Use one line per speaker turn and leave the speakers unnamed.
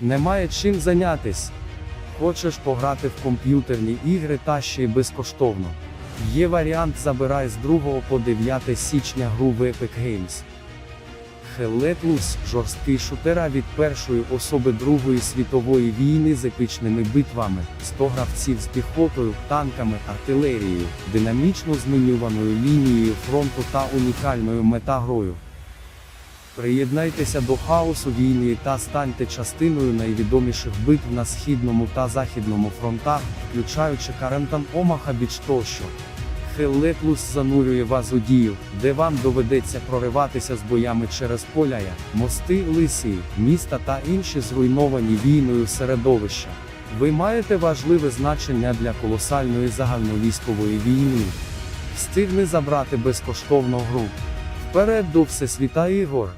Немає чим зайнятись. Хочеш пограти в комп'ютерні ігри та ще й безкоштовно. Є варіант забирай з 2 по 9 січня гру в Epic Games. Loose – жорсткий шутера від першої особи Другої світової війни з епічними битвами, 100 гравців з піхотою, танками, артилерією, динамічно зменюваною лінією фронту та унікальною метагрою. Приєднайтеся до хаосу війни та станьте частиною найвідоміших битв на східному та західному фронтах, включаючи Карентан Омаха Біч тощо. Хеллетлус занурює вас у дію, де вам доведеться прориватися з боями через поляя, мости, лиси, міста та інші зруйновані війною середовища. Ви маєте важливе значення для колосальної загальновійськової війни. Встигни забрати безкоштовну гру. Вперед до Всесвіта ігор!